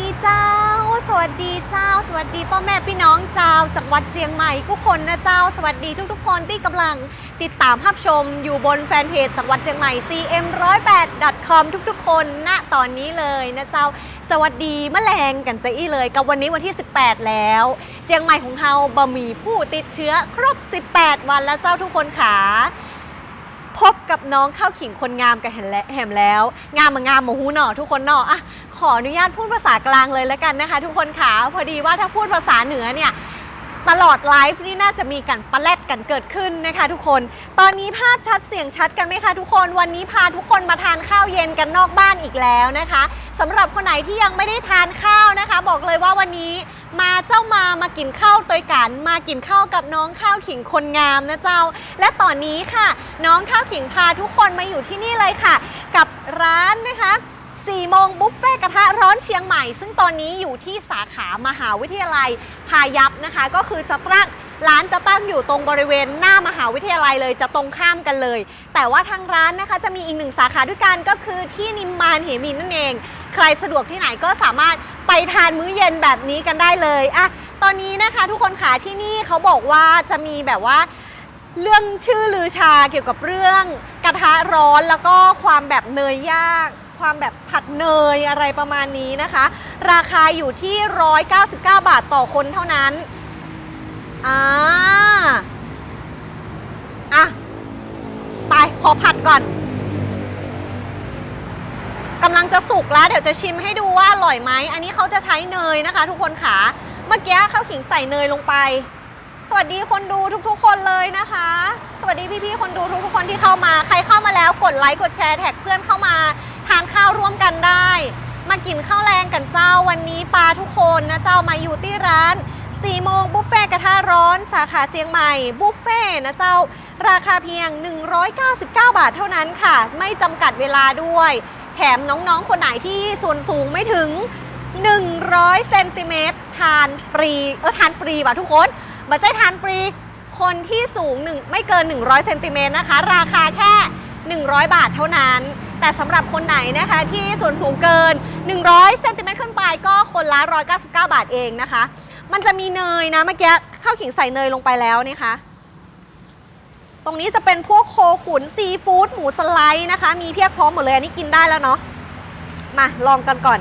สดีเจ้า สวัสดีเจ้า สวัสดีพ่อแม่พี่น้องเจ้าจากวัดเจียงใหม่ทุกคนนะเจ้า สวัสดีทุกๆ คนที่กำลังติดตามรับชมอยู่บนแฟนเพจจากวัดเจียงใหม่ cm108.com ทุกๆ คนณตอนนี้เลยนะเจ้า สวัสดีแมลงกันจะอี้เลย กับวันนี้วันที่ 18 แล้ว เจียงใหม่ของเฮาบะหมี่ผู้ติดเชื้อครบ 18 วันแล้วเจ้าทุกคนขาพบกับน้องข้าวขิงคนงามกับแหมแล้ว งามมางามหมูหูหน่อทุกคนหน่ออะ ขออนุญาตพูดภาษากลางเลยแล้วกันนะคะ ทุกคนขาพอดีว่าถ้าพูดภาษาเหนือเนี่ยตลอดไลฟ์นี่น่าจะมีกันปะแลดกันเกิดขึ้นนะคะ ทุกคน ตอนนี้ภาพชัดเสียงชัดกันไหมคะทุกคน วันนี้พาทุกคนมาทานข้าวเย็นกันนอกบ้านอีกแล้วนะคะสำหรับคนไหนที่ยังไม่ได้ทานข้าวนะคะ บอกเลยว่าวันนี้มาเจ้ามามากินข้าวตัวยกัน มากินข้าวกับน้องข้าวขิงคนงามนะเจ้า และตอนนี้ค่ะ น้องข้าวขิงพาทุกคนมาอยู่ที่นี่เลยค่ะ กับร้านนะคะ 4 โมงบุฟเฟ่กระทะร้อนเชียงใหม่ ซึ่งตอนนี้อยู่ที่สาขามหาวิทยาลัยพายัพนะคะ ก็คือจะตั้งร้านจะตั้งอยู่ตรงบริเวณหน้ามหาวิทยาลัยเลยจะตรงข้ามกันเลย แต่ว่าทางร้านนะคะจะมีอีกหนึ่งสาขาด้วยกันก็คือที่นิมมานเหมินนั่นเอง ใครสะดวกที่ไหนก็สามารถไปทานมื้อเย็นแบบนี้กันได้เลยอะตอนนี้นะคะทุกคนขาที่นี่เขาบอกว่าจะมีแบบว่าเรื่องชื่อลือชาเกี่ยวกับเรื่องกระทะร้อนแล้วก็ความแบบเนยย่าง ความแบบผัดเนยอะไรประมาณนี้นะคะ ราคาอยู่ที่ 199 บาทต่อคนเท่านั้นอ่าอะ ไป ขอผัดก่อนกำลังจะสุกแล้ว เดี๋ยวจะชิมให้ดูว่าอร่อยไหม อันนี้เขาจะใช้เนยนะคะ ทุกคนขาเมื่อกี้ข้าวขิงใส่เนยลงไป สวัสดีคนดูทุกๆ คนเลยนะคะ สวัสดีพี่ๆ คนดูทุกๆ คนที่เข้ามา ใครเข้ามาแล้วกดไลค์กดแชร์แท็กเพื่อนเข้ามา ทานข้าวร่วมกันได้ มากินข้าวแรงกันเจ้าวันนี้ปลาทุกคนนะเจ้ามาอยู่ที่ร้าน4โมงบุฟเฟ่กระทะร้อนสาขาเจียงใหม่บุฟเฟ่นะเจ้า ราคาเพียง 199 บาทเท่านั้นค่ะ ไม่จำกัดเวลาด้วย แถมน้องๆ คนไหนที่ส่วนสูงไม่ถึง 100เซนติเมตรทานฟรี เออทานฟรีว่ะทุกคนบัตรใจทานฟรี คนที่สูงหนึ่งไม่เกิน 100เซนติเมตรนะคะ ราคาแค่ 100 บาทเท่านั้น แต่สำหรับคนไหนนะคะที่ส่วนสูงเกิน 100เซนติเมตรขึ้นไปก็คนละ 199 บาทเองนะคะ มันจะมีเนยนะเมื่อกี้ข้าวขิงใส่เนยลงไปแล้วนี่คะ ตรงนี้จะเป็นพวกโคขุนซีฟู้ดหมูสไลด์นะคะ มีเพียบพร้อมหมดเลยอันนี้กินได้แล้วเนาะมาลองกันก่อน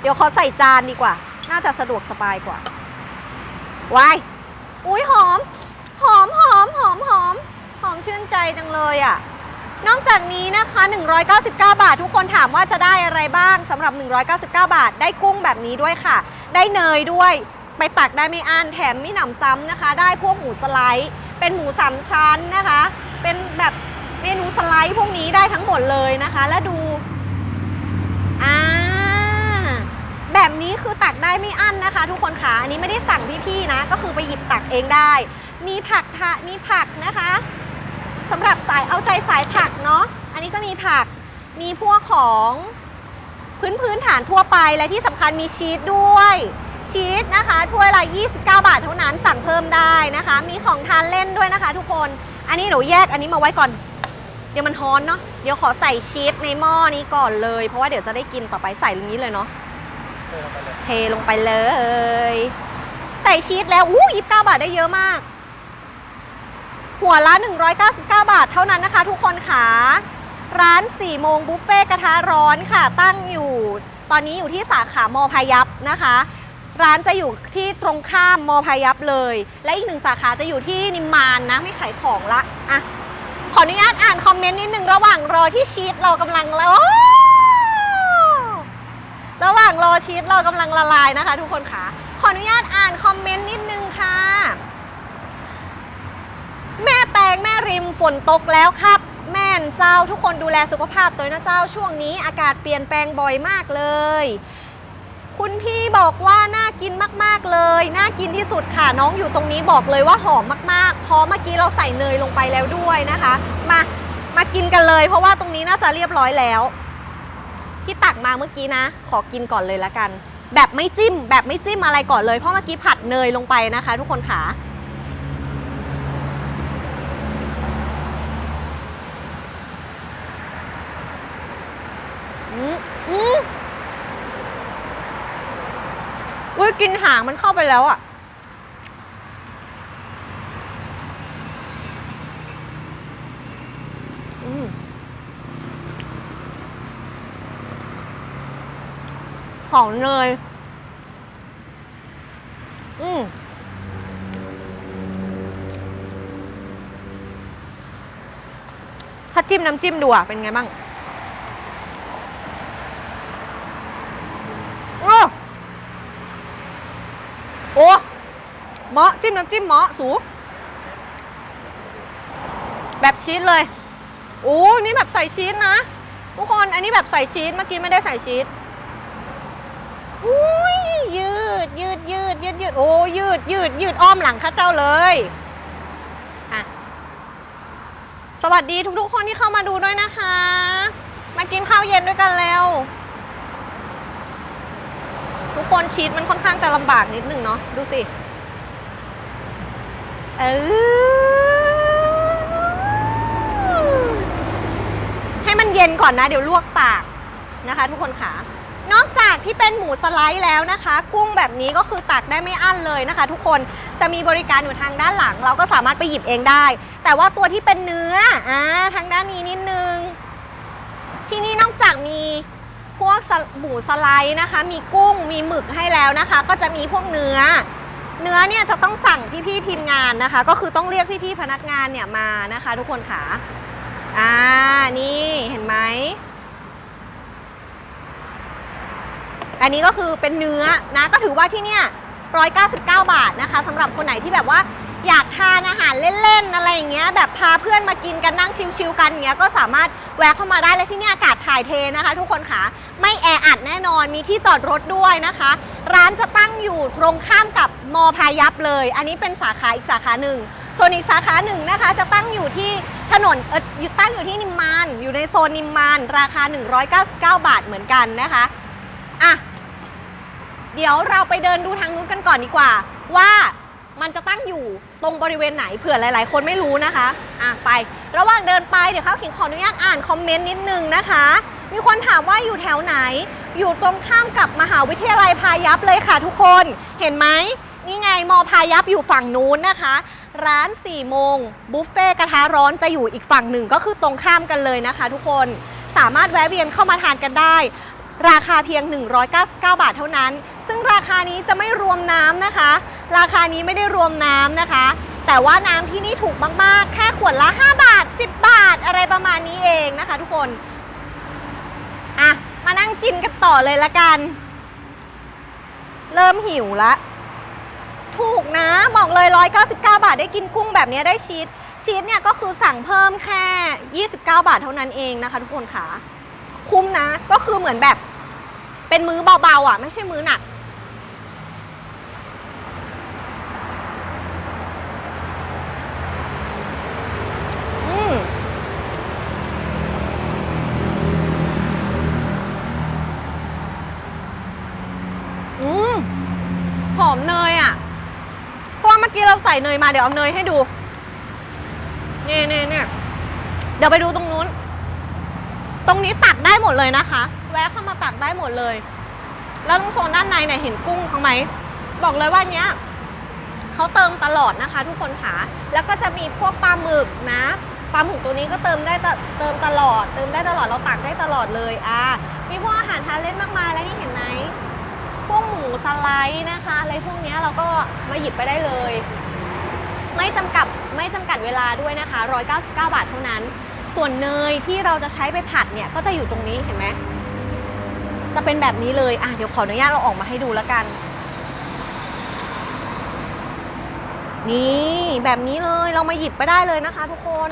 เดี๋ยวขอใส่จานดีกว่า น่าจะสะดวกสบายกว่าว้ายอุ้ยหอม หอมหอมหอมหอมหอมชื่นใจจังเลยอะ่ะ นอกจากนี้นะคะ 199 บาท ทุกคนถามว่าจะได้อะไรบ้างสำหรับ 199 บาท ได้กุ้งแบบนี้ด้วยค่ะ ได้เนยด้วย ไปตักได้ไม่อั้นแถมไม่หนำซ้ำนะคะ ได้พวกหมูสไลด์ เป็นหมูสามชั้นนะคะ เป็นแบบเมนูสไลด์พวกนี้ได้ทั้งหมดเลยนะคะ และดูอ่าแบบนี้คือตักได้ไม่อั้นนะคะ ทุกคนค่ะอันนี้ไม่ได้สั่งพี่ๆนะ ก็คือไปหยิบตักเองได้ มีผักทะมีผักนะคะ สำหรับสายเอาใจสายผักเนาะ อันนี้ก็มีผัก มีพวกของพื้นพื้นฐานทั่วไป และที่สำคัญมีชีสด้วย ชีสนะคะถ้วยละ 29 บาทเท่านั้นสั่งเพิ่มได้นะคะ มีของทานเล่นด้วยนะคะทุกคน อันนี้เดี๋ยวแยกอันนี้มาไว้ก่อน เดี๋ยวมันฮ้อนเนาะ เดี๋ยวขอใส่ชีสในหม้อนี้ก่อนเลย เพราะว่าเดี๋ยวจะได้กินต่อไปใส่ตรงนี้เลยเนาะ เทลงไปเลย ใส่ชีสแล้วอู้ยี่สิบเก้าบาทได้เยอะมาก หัวละ 199 บาทเท่านั้นนะคะ ทุกคนค่ะ ร้าน 4 โมงบุฟเฟ่กระทะร้อนค่ะ ตั้งอยู่ ตอนนี้อยู่ที่สาขามอพายัพนะคะ ร้านจะอยู่ที่ตรงข้ามมอพายัพเลย และอีกหนึ่งสาขาจะอยู่ที่นิมมานนะ ไม่ขายของละอะขออนุญาตอ่านคอมเมนต์นิดนึงระหว่างรอที่ชีสเรากำลังแล้วระหว่างรอชีสเรากำลังละลายนะคะ ทุกคนค่ะ ขออนุญาตอ่านคอมเมนต์นิดนึงค่ะ แม่แตงแม่ริมฝนตกแล้วครับ แม่นเจ้าทุกคนดูแลสุขภาพตัวนะเจ้าช่วงนี้อากาศเปลี่ยนแปลงบ่อยมากเลย คุณพี่บอกว่าน่ากินมากๆเลยน่ากินที่สุดค่ะน้องอยู่ตรงนี้บอกเลยว่าหอมมากๆเพราะเมื่อกี้เราใส่เนยลงไปแล้วด้วยนะคะ มามากินกันเลย เพราะว่าตรงนี้น่าจะเรียบร้อยแล้ว ที่ตักมาเมื่อกี้นะ ขอกินก่อนเลยละกัน แบบไม่จิ้ม แบบไม่จิ้มอะไรก่อนเลยเพราะเมื่อกี้ผัดเนยลงไปนะคะ ทุกคนขาอืมอืม อุ้ย กินหางมันเข้าไปแล้วอะ อืมหอมเนย อืมถ้าจิ้มน้ำจิ้มดูอะ เป็นไงบ้างโอ้โอ้เห มาะจิ้มน้ำจิ้มเหมาะสู แบบชีสเลยโอ้นี่แบบใส่ชีสนะ ทุกคนอันนี้แบบใส่ชีสเมื่อกี้ไม่ได้ใส่ชีสอุ้ยยืดยืดยืดยืดยืดโอ้ยืดยืดยืดอ้อมหลังข้าเจ้าเลยอะสวัสดีทุกๆคนที่เข้ามาดูด้วยนะคะ มากินข้าวเย็นด้วยกันแล้ว ทุกคนชีสมันค่อนข้างจะลำบากนิดนึงเนาะดูสิ เออให้มันเย็นก่อนนะ เดี๋ยวลวกปากนะคะ ทุกคนค่ะ นอกจากที่เป็นหมูสไลด์แล้วนะคะ กุ้งแบบนี้ก็คือตักได้ไม่อั้นเลยนะคะ ทุกคนจะมีบริการอยู่ทางด้านหลัง เราก็สามารถไปหยิบเองได้ แต่ว่าตัวที่เป็นเนื้ออ่าทางด้านนี้นิดนึง ที่นี่นอกจากมีพวกหมูสไลด์นะคะ มีกุ้งมีหมึกให้แล้วนะคะ ก็จะมีพวกเนื้อ เนื้อเนี่ยจะต้องสั่งพี่ๆทีมงานนะคะ ก็คือต้องเรียกพี่ๆพนักงานเนี่ยมานะคะ ทุกคนค่ะอ่านี่เห็นไหมอันนี้ก็คือเป็นเนื้อนะก็ถือว่าที่เนี่ย199 บาทนะคะสำหรับคนไหนที่แบบว่า อยากทานอาหารเล่นๆอะไรอย่างเงี้ยแบบพาเพื่อนมากินกันนั่งชิลๆกันอย่างเงี้ยก็สามารถแวะเข้ามาได้และที่นี่อากาศถ่ายเทนะคะ ทุกคนค่ะไม่แออัดแน่นอนมีที่จอดรถด้วยนะคะ ร้านจะตั้งอยู่ตรงข้ามกับมอพายัพเลย อันนี้เป็นสาขาอีกสาขาหนึ่งส่วนอีกสาขาหนึ่งนะคะ จะตั้งอยู่ที่ถนนเอออยู่ตั้งอยู่ที่นิมมานอยู่ในโซนนิมมาน ราคา 199 บาทเหมือนกันนะคะอะเดี๋ยวเราไปเดินดูทางนู้นกันก่อนดีกว่า ว่า มันจะตั้งอยู่ตรงบริเวณไหนเผื่อหลาย ๆ คนไม่รู้นะคะ อะไประหว่างเดินไปเดี๋ยวข้าวขิงขออนุญาตอ่านคอมเมนต์นิดนึงนะคะ มีคนถามว่าอยู่แถวไหน อยู่ตรงข้ามกับมหาวิทยาลัยพายัพเลยค่ะทุกคน เห็นไหมนี่ไงมอพายัพอยู่ฝั่งนู้นนะคะ ร้าน4โมงบุฟเฟ่กระทะร้อนจะอยู่อีกฝั่งหนึ่งก็คือตรงข้ามกันเลยนะคะ ทุกคนสามารถแวะเวียนเข้ามาทานกันได้ ราคาเพียง 199 บาทเท่านั้น ซึ่งราคานี้จะไม่รวมน้ำนะคะ ราคานี้ไม่ได้รวมน้ำนะคะ แต่ว่าน้ำที่นี่ถูกมากๆ แค่ขวดละ 5 บาท 10 บาท อะไรประมาณนี้เองนะคะ ทุกคนอะมานั่งกินกันต่อเลยละกัน เริ่มหิวละถูกนะบอกเลย 199 บาทได้กินกุ้งแบบนี้ได้ชีสชีสเนี่ยก็คือสั่งเพิ่มแค่ 29 บาทเท่านั้นเองนะคะ ทุกคนค่ะ คุ้มนะ ก็คือเหมือนแบบเป็นมื้อเบาๆอะ ไม่ใช่มื้อหนัก อืม อืม หอมเนยอะ เพราะว่าเมื่อกี้ เราใส่เนยมาเดี๋ยวเอาเนยให้ดูนี่นี่เนี่ยเดี๋ยวไปดูตรงนู้น ตรงนี้ตักได้หมดเลยนะคะ แวะเข้ามาตักได้หมดเลย แล้วตรงโซนด้านในเนี่ยเห็นกุ้งเขาไหมบอกเลยว่าเนี้ยเขาเติมตลอดนะคะ ทุกคนค่ะ แล้วก็จะมีพวกปลาหมึกนะปลาหมึกตัวนี้ก็เติมได้ตเติมตลอด เติมได้ตลอดเราตักได้ตลอดเลยอ่ามีพวกอาหารทานเล่นมากมายแล้วนี่เห็นไหมพวกหมูสไลด์นะคะ อะไรพวกเนี้ยเราก็มาหยิบไปได้เลย ไม่จำกัดไม่จำกัดเวลาด้วยนะคะ 199 บาทเท่านั้น ส่วนเนยที่เราจะใช้ไปผัดเนี่ยก็จะอยู่ตรงนี้เห็นไหมจะเป็นแบบนี้เลยอะเดี๋ยวขออนุญาตเราออกมาให้ดูแล้วกัน นี่แบบนี้เลยเรามาหยิบไปได้เลยนะคะ ทุกคน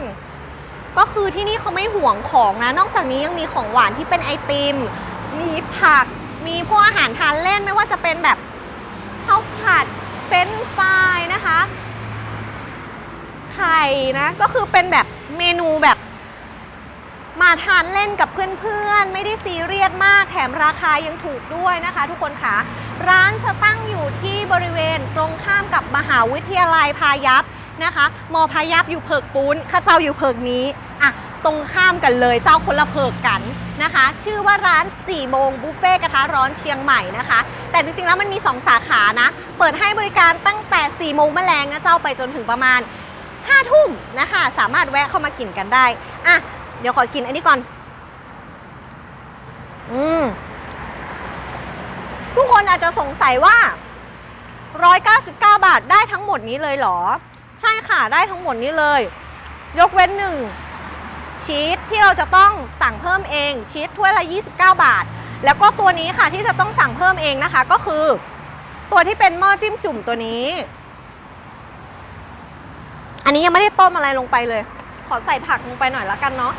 ก็คือที่นี่เขาไม่ห่วงของนะ นอกจากนี้ยังมีของหวานที่เป็นไอติม มีผัก มีพวกอาหารทานเล่นไม่ว่าจะเป็นแบบข้าวผัดเฟรนช์ฟรายนะคะ ไข่นะ ก็คือเป็นแบบเมนูแบบมาทานเล่นกับเพื่อนๆ ไม่ได้ซีเรียสมาก แถมราคายังถูกด้วยนะคะ ทุกคนค่ะร้านจะตั้งอยู่ที่บริเวณตรงข้ามกับมหาวิทยาลัยพายัพนะคะมอพายัพอยู่เพิกปูนข้าเจ้าอยู่เพิกนี้อะตรงข้ามกันเลยเจ้าคนละเพิกกันนะคะ ชื่อว่าร้าน 4 โมงบุฟเฟ่กระทะร้อนเชียงใหม่นะคะ แต่จริงๆแล้วมันมี 2 สาขานะ เปิดให้บริการตั้งแต่ 4 โมงแมลงนะเจ้าไปจนถึงประมาณ 5ทุ่มนะคะ สามารถแวะเข้ามากินกันได้ อะ เดี๋ยวขอกินอันนี้ก่อน อืมทุกคนอาจจะสงสัยว่า 199 บาทได้ทั้งหมดนี้เลยเหรอ ใช่ค่ะได้ทั้งหมดนี้เลย ยกเว้นหนึ่งชีสที่เราจะต้องสั่งเพิ่มเองชีสถ้วยละ 29 บาท แล้วก็ตัวนี้ค่ะที่จะต้องสั่งเพิ่มเองนะคะ ก็คือ ตัวที่เป็นหม้อจิ้มจุ่มตัวนี้ อันนี้ยังไม่ได้ต้มอะไรลงไปเลย ขอใส่ผักลงไปหน่อยละกันเนาะ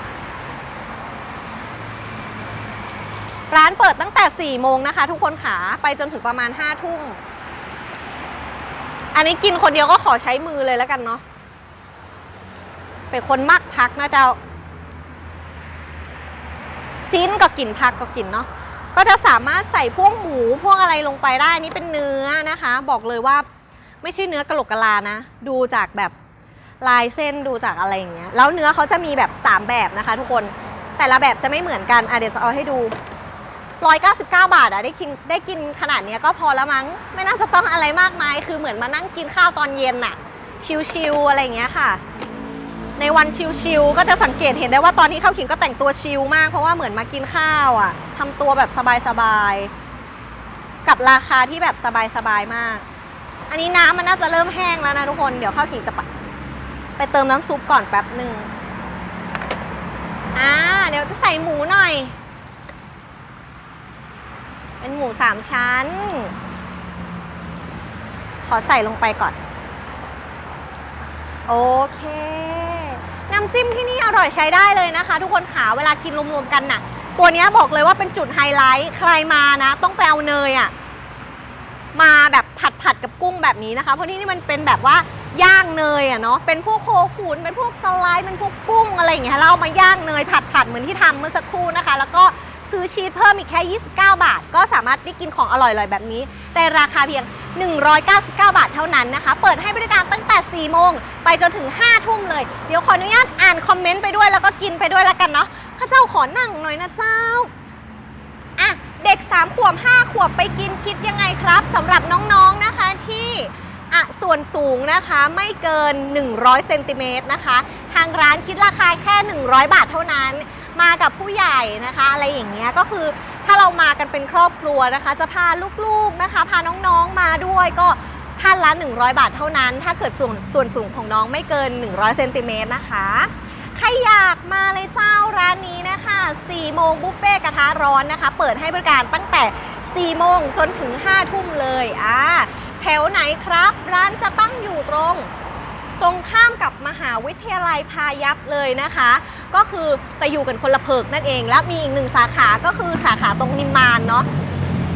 ร้านเปิดตั้งแต่ 4 โมงนะคะ ทุกคนขาไปจนถึงประมาณ 5 ทุ่ม อันนี้กินคนเดียวก็ขอใช้มือเลยแล้วกันเนาะ เป็นคนมักพักนะเจ้าซีนก็กินผักก็กินเนาะ ก็จะสามารถใส่พวกหมูพวกอะไรลงไปได้นนี่เป็นเนื้อนะคะ บอกเลยว่าไม่ใช่เนื้อกระโหลกกะลานะ ดูจากแบบ ลายเส้นดูจากอะไรอย่างเงี้ยแล้วเนื้อเขาจะมีแบบ 3 แบบนะคะ ทุกคนแต่ละแบบจะไม่เหมือนกันอะเดี๋ยวจะเอาให้ดู 199 บาทอะได้กินได้กินขนาดเนี้ยก็พอแล้วมั้ง ไม่น่าจะต้องอะไรมากมาย คือเหมือนมานั่งกินข้าวตอนเย็นอะชิลๆอะไรอย่างเงี้ยค่ะ ในวันชิลๆก็จะสังเกตเห็นได้ว่าตอนที่เข้าขิงก็แต่งตัวชิลมากเพราะว่าเหมือนมากินข้าวอะทำตัวแบบสบายๆกับราคาที่แบบสบายๆมาก อันนี้น้ำมันน่าจะเริ่มแห้งแล้วนะทุกคนเดี๋ยวข้าวขิงจะ ไปเติมน้ำซุปก่อนแป๊บหนึ่งอ่าเดี๋ยวจะใส่หมูหน่อย เป็นหมูสามชั้น ขอใส่ลงไปก่อน โอเค น้ำจิ้มที่นี่อร่อยใช้ได้เลยนะคะ ทุกคนขาเวลากินรวมๆกันน่ะ ตัวนี้บอกเลยว่าเป็นจุดไฮไลท์ ใครมานะ ต้องไปเอาเนยอะ่ะมาแบบผัดผัดๆกับกุ้งแบบนี้นะคะ เพราะที่นี่มันเป็นแบบว่า ย่างเนยอะเนาะเป็นพวกโคขุนเป็นพวกสไลด์เป็นพวกกุ้งอะไรอย่างเงี้ยเราเอามาย่างเนยผัดผัดเหมือนที่ทำเมื่อสักครู่นะคะ แล้วก็ซื้อชีสเพิ่มอีกแค่ 29 บาท ก็สามารถได้กินของอร่อยๆแบบนี้ในราคาเพียง 199 บาทเท่านั้นนะคะ เปิดให้บริการตั้งแต่ 4 โมง ไปจนถึง 5 ทุ่มเลย เดี๋ยวขออนุญาตอ่านคอมเมนต์ไปด้วยแล้วก็กินไปด้วยแล้วกันเนาะข้าเจ้าขอนั่งหน่อยนะเจ้าอะเด็ก 3 ขวบ 5 ขวบไปกินคิดยังไงครับสำหรับน้องๆนะคะที่ อะส่วนสูงนะคะไม่เกิน 100เซนติเมตรนะคะ ทางร้านคิดราคาแค่ 100 บาทเท่านั้น มากับผู้ใหญ่นะคะ อะไรอย่างเงี้ยก็คือถ้าเรามากันเป็นครอบครัวนะคะ จะพาลูกๆนะคะ พาน้องๆมาด้วยก็ท่านละ 100 บาทเท่านั้น ถ้าเกิดส่วนส่วนสูงของน้องไม่เกิน 100เซนติเมตรนะคะใครอยากมาเลยเจ้าร้านนี้นะคะ4โมงบุฟเฟ่กระทะร้อนนะคะ เปิดให้บริการตั้งแต่ 4 โมงจนถึง 5 ทุ่มเลยอ่า แถวไหนครับ ร้านจะตั้งอยู่ตรง ตรงข้ามกับมหาวิทยาลัยพายัพเลยนะคะ ก็คือจะอยู่กันคนละเพิกนั่นเอง และมีอีกหนึ่งสาขาก็คือสาขาตรงนิมมานเนาะ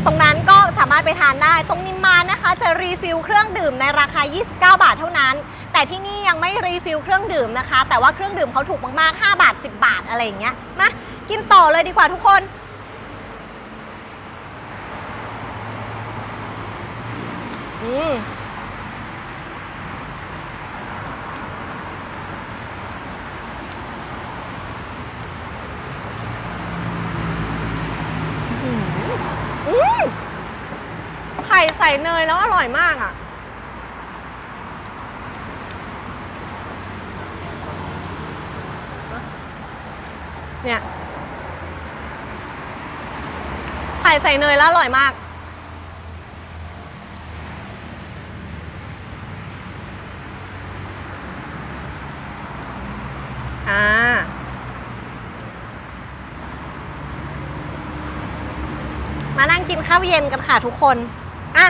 ตรงนั้นก็สามารถไปทานได้ ตรงนิมมานนะคะ จะรีฟิลเครื่องดื่มในราคา 29 บาทเท่านั้น แต่ที่นี่ยังไม่รีฟิลเครื่องดื่มนะคะ แต่ว่าเครื่องดื่มเขาถูกมากๆ 5 บาท 10 บาทอะไรอย่างเงี้ยมากินต่อเลยดีกว่าทุกคน อืมอืมอืมไข่ใส่เนยแล้วอร่อยมากอะ เนี่ย ไข่ใส่เนยแล้วอร่อยมาก อ่า มานั่งกิน ข้าวเย็นกันค่ะทุกคน อะ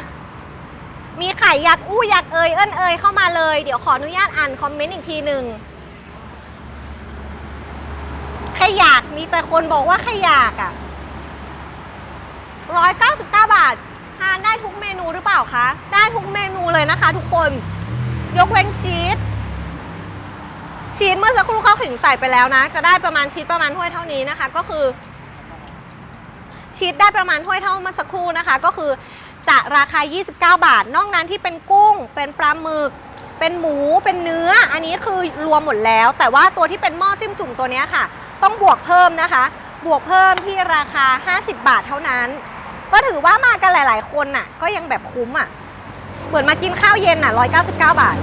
มีไข่ยักอู้ยักเอยเอิ้นเอยเข้ามาเลย เดี๋ยวขออนุญาตอ่านคอมเมนต์อีกทีหนึ่งใครอยากมีแต่คนบอกว่าใครอยากอะร้อยเก้าสิบเก้าบาททานได้ทุกเมนูหรือเปล่าคะ ได้ทุกเมนูเลยนะคะ ทุกคน ยกเว้นชีส ชีสเมื่อสักครู่เขาถึงใส่ไปแล้วนะ จะได้ประมาณชีสประมาณถ้วยเท่านี้นะคะ ก็คือ ชีสได้ประมาณถ้วยเท่าเมื่อสักครู่นะคะ ก็คือจะราคา 29 บาท นอกนั้นที่เป็นกุ้ง เป็นปลาหมึก เป็นหมู เป็นเนื้อ อันนี้คือรวมหมดแล้ว แต่ว่าตัวที่เป็นหม้อจิ้มจุ่มตัวนี้ค่ะ ต้องบวกเพิ่มนะคะ บวกเพิ่มที่ราคา 50 บาทเท่านั้น ก็ถือว่ามากันหลาย ๆ คนน่ะ ก็ยังแบบคุ้มอะ เหมือนมากินข้าวเย็นน่ะ 199 บาท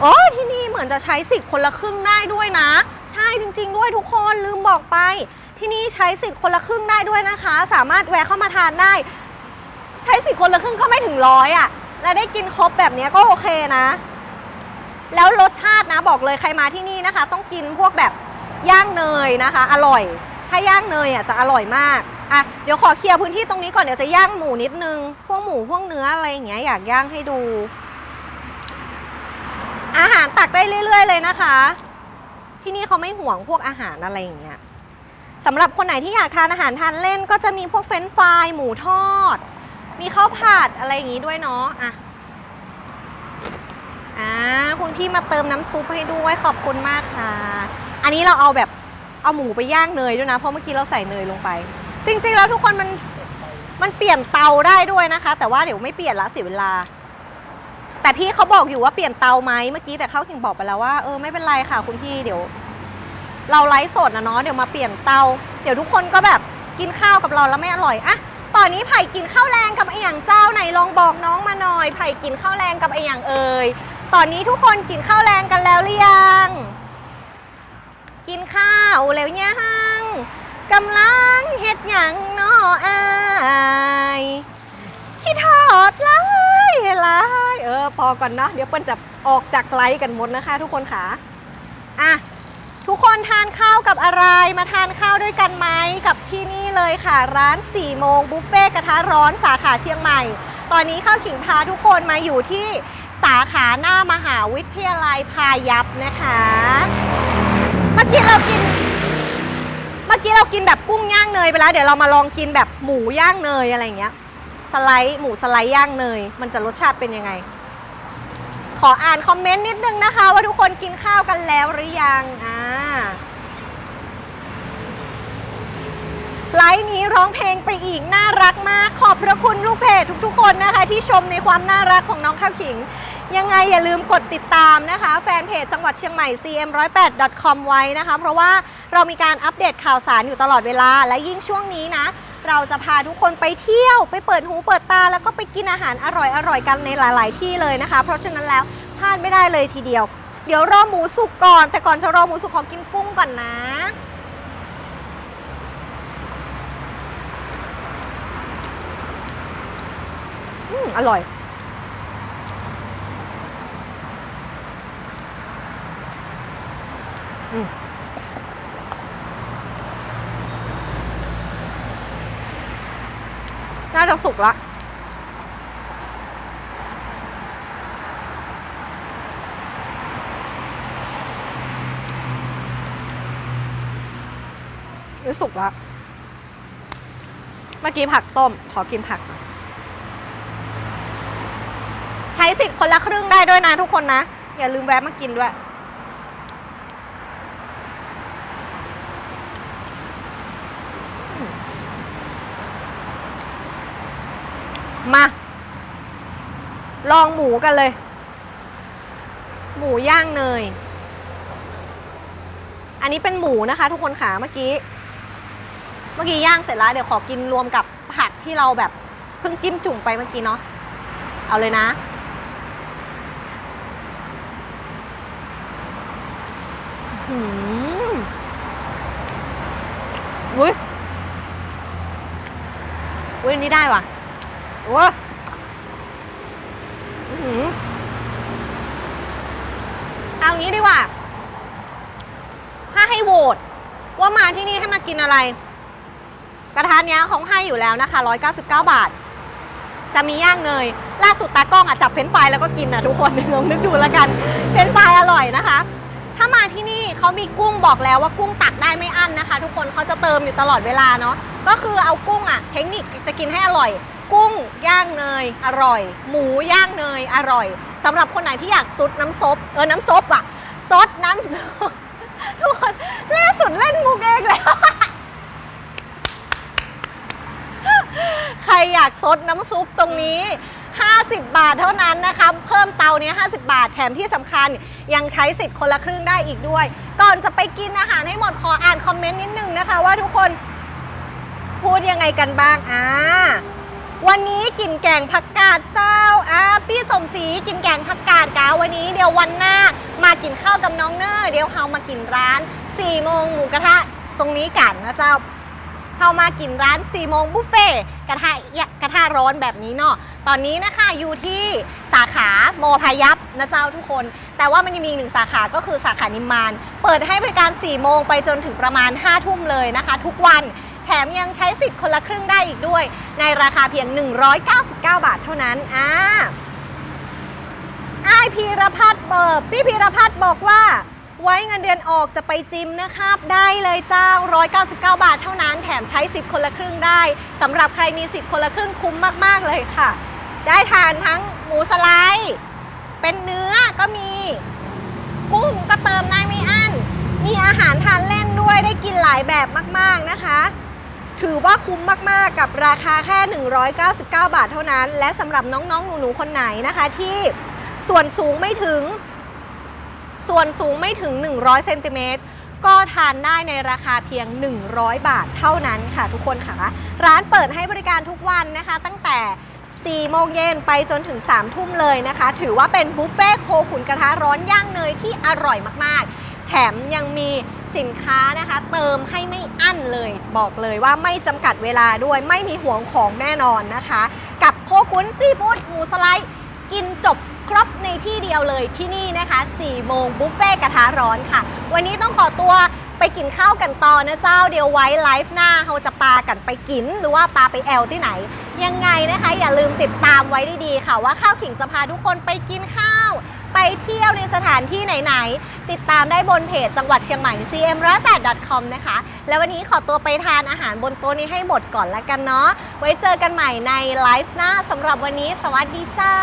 โอ้ที่นี่เหมือนจะใช้สิทธิ์คนละครึ่งได้ด้วยนะ ใช่จริง ๆ ด้วยทุกคนลืมบอกไป ที่นี่ใช้สิทธิ์คนละครึ่งได้ด้วยนะคะ สามารถแวะเข้ามาทานได้ ใช้สิทธิ์คนละครึ่งก็ไม่ถึงร้อยอะ่ะ และได้กินครบแบบนี้ก็โอเคนะ แล้วรสชาตินะบอกเลยใครมาที่นี่นะคะ ต้องกินพวกแบบย่างเนยนะคะ อร่อย ถ้าย่างเนยอะจะอร่อยมากอะเดี๋ยวขอเคลียร์พื้นที่ตรงนี้ก่อนเดี๋ยวจะย่างหมูนิดนึง พวกหมูพวกเนื้ออะไรอย่างเงี้ยอยากย่างให้ดู อาหารตักได้เรื่อย ๆ เลยนะคะ ที่นี่เขาไม่ห่วงพวกอาหารอะไรอย่างเงี้ย สำหรับคนไหนที่อยากทานอาหารทานเล่น ก็จะมีพวกเฟรนช์ฟรายหมูทอด มีข้าวผัดอะไรอย่างงี้ด้วยเนาะอะอ่าคุณพี่มาเติมน้ำซุปให้ด้วยขอบคุณมากค่ะ อันนี้เราเอาแบบเอาหมูไปย่างเนยด้วยนะ เพราะเมื่อกี้เราใส่เนยลงไป จริงๆแล้วทุกคนมันมันเปลี่ยนเตาได้ด้วยนะคะ แต่ว่าเดี๋ยวไม่เปลี่ยนละเสียเวลา แต่พี่เขาบอกอยู่ว่าเปลี่ยนเตาไหมเมื่อกี้แต่เขาถึงบอกไปแล้วว่าเออไม่เป็นไรค่ะคุณพี่เดี๋ยว เราไลฟ์สดนะเนาะเดี๋ยวมาเปลี่ยนเตา เดี๋ยวทุกคนก็แบบกินข้าวกับเราแล้วไม่อร่อยอะตอนนี้ไผ่กินข้าวแรงกับไออย่างเจ้าไหนลองบอกน้องมาหน่อยไผ่กินข้าวแรงกับไออย่างเอ่ยตอนนี้ทุกคนกินข้าวแรงกันแล้วหรือยัง กินข้าวแล้วยังกำลังเฮ็ดหยังเนาะอายคิดทอดไล่ไล่เออพอก่อนเนาะเดี๋ยวเปิ้ลจะออกจากไลฟ์กันหมดนะคะ ทุกคนค่ะอะ ทุกคนทานข้าวกับอะไร มาทานข้าวด้วยกันไหมกับที่นี่เลยค่ะ ร้าน 4 โมงบุฟเฟ่กระทะร้อนสาขาเชียงใหม่ ตอนนี้ข้าวขิงพาทุกคนมาอยู่ที่สาขาหน้ามหาวิทยาลัยพายัพนะคะ เมื่อกี้เรากิน เมื่อกี้เรากินแบบกุ้งย่างเนยไปแล้ว เดี๋ยวเรามาลองกินแบบหมูย่างเนยอะไรอย่างเงี้ยสไลด์หมูสไลด์ย่างเนย มันจะรสชาติเป็นยังไง ขออ่านคอมเมนต์นิดนึงนะคะ ว่าทุกคนกินข้าวกันแล้วหรือยังอ่า ไลฟ์นี้ร้องเพลงไปอีกน่ารักมาก ขอบพระคุณลูกเพจทุกๆ คนนะคะ ที่ชมในความน่ารักของน้องข้าวขิง ยังไงอย่าลืมกดติดตามนะคะ แฟนเพจจังหวัดเชียงใหม่ cm108.com ไว้นะคะ เพราะว่าเรามีการอัปเดตข่าวสารอยู่ตลอดเวลา และยิ่งช่วงนี้นะ เราจะพาทุกคนไปเที่ยวไปเปิดหูเปิดตา แล้วก็ไปกินอาหารอร่อยๆกันในหลาย ๆ ที่เลยนะคะ เพราะฉะนั้นแล้วพลาดไม่ได้เลยทีเดียว เดี๋ยวรอหมูสุกก่อน แต่ก่อนจะรอหมูสุกขอกินกุ้งก่อนนะ อร่อย อืมน่าจะสุกละ สุกละ เมื่อกี้ผักต้ม ขอกินผักหน่อย ช้สิทธิ์คนละครึ่งได้ด้วยนะทุกคนนะ อย่าลืมแวะมากินด้วย มา ลองหมูกันเลย หมูย่างเนย อันนี้เป็นหมูนะคะ ทุกคนขาเมื่อกี้ เมื่อกี้ย่างเสร็จแล้ว เดี๋ยวขอกินรวมกับผักที่เราแบบเพิ่งจิ้มจุ่มไปเมื่อกี้เนาะเอาเลยนะ หืมอุ้ยอุ้ยนี่ได้ว่ะโอ้อื้อหือเอางี้ดีกว่า ถ้าให้โหวตว่ามาที่นี่ให้มากินอะไร กระทะเนี้ยเขาให้อยู่แล้วนะคะ 199 บาท จะมีย่างเนย ล่าสุดตากล้องอะจับเฟรนฟรายแล้วก็กินอะทุกคนลองนึกดูแล้วกัน เฟรนฟรายอร่อยนะคะ ถ้ามาที่นี่เขามีกุ้งบอกแล้วว่ากุ้งตักได้ไม่อั้นนะคะ ทุกคนเขาจะเติมอยู่ตลอดเวลาเนาะก็คือเอากุ้งอะเทคนิคจะกินให้อร่อย กุ้งย่างเนยอร่อย หมูย่างเนยอร่อยสำหรับคนไหนที่อยากซุดน้ำซุปเออน้ำซุปอะซดน้ำซุปทุกคนล่าสุดเล่นมุกเองแล้วใครอยากซดน้ำซุปตรงนี้ 50 บาทเท่านั้นนะคะ เพิ่มเตาเนี้ย50 บาท แถมที่สำคัญยังใช้สิทธิ์คนละครึ่งได้อีกด้วย ก่อนจะไปกินอาหารให้หมดขออ่านคอมเมนต์นิดนึงนะคะ ว่าทุกคนพูดยังไงกันบ้างอ่า วันนี้กินแกงผักกาดเจ้าอ่าพี่สมศรีกินแกงผักกาดกาวันนี้เดี๋ยววันหน้ามากินข้าวกับน้องเนอร์เดี๋ยวเฮามากินร้าน4โมงหมูกระทะตรงนี้กันนะเจ้า เข้ามากินร้าน4โมงบุฟเฟ่กระทะกระทะร้อนแบบนี้เนาะตอนนี้นะคะอยู่ที่สาขาโมพายัพนะเจ้าทุกคน แต่ว่ามันยังมีอีกหนึ่งสาขาก็คือสาขานิมมาน เปิดให้บริการ4โมงไปจนถึงประมาณ5ทุ่มเลยนะคะ ทุกวันแถมยังใช้สิทธิ์คนละครึ่งได้อีกด้วย ในราคาเพียง 199 บาทเท่านั้นอ่าไอายพีรพัฒน์เบิร์พี่พีรพัฒน์บอกว่า ไว้เงินเดือนออกจะไปจิมนะครับได้เลยเจ้า 199 บาทเท่านั้นแถมใช้สิบคนละครึ่งได้สำหรับใครมีสิบคนละครึ่งคุ้มมาก ๆ เลยค่ะ ได้ทานทั้งหมูสไลด์เป็นเนื้อก็มี กุ้งก็เติมได้ไม่อั้น มีอาหารทานเล่นด้วยได้กินหลายแบบมาก ๆ นะคะถือว่าคุ้มมาก ๆ กับราคาแค่ 199 บาทเท่านั้น และสำหรับน้อง ๆ หนู ๆ คนไหนนะคะที่ส่วนสูงไม่ถึง ส่วนสูงไม่ถึง 100เซนติเมตรก็ทานได้ในราคาเพียง 100 บาทเท่านั้นค่ะทุกคนค่ะ ร้านเปิดให้บริการทุกวันนะคะ ตั้งแต่ 4 โมงเย็นไปจนถึง 3 ทุ่มเลยนะคะ ถือว่าเป็นบุฟเฟ่ต์โคขุนกระทะร้อนย่างเนยที่อร่อยมากๆ แถมยังมีสินค้านะคะ เติมให้ไม่อั้นเลย บอกเลยว่าไม่จำกัดเวลาด้วยไม่มีห่วงของแน่นอนนะคะ กับโคขุนซีฟู้ดหมูสไลด์กินจบ ครบในที่เดียวเลยที่นี่นะคะ4โมงบุฟเฟ่กระทะร้อนค่ะ วันนี้ต้องขอตัวไปกินข้าวกันต่อนะเจ้าเดี๋ยวไว้ไลฟ์หน้าเราจะปากันไปกิน หรือว่าปาไปแอลที่ไหน ยังไงนะคะ อย่าลืมติดตามไว้ดีๆค่ะว่าข้าวขิงจะพาทุกคนไปกินข้าว ไปเที่ยวในสถานที่ไหนๆ ติดตามได้บนเพจจังหวัดเชียงใหม่ cm108.com นะคะ แล้ววันนี้ขอตัวไปทานอาหารบนโต๊ะนี้ให้หมดก่อนแล้วกันเนาะไว้เจอกันใหม่ในไลฟ์หน้าสำหรับวันนี้ สวัสดีเจ้า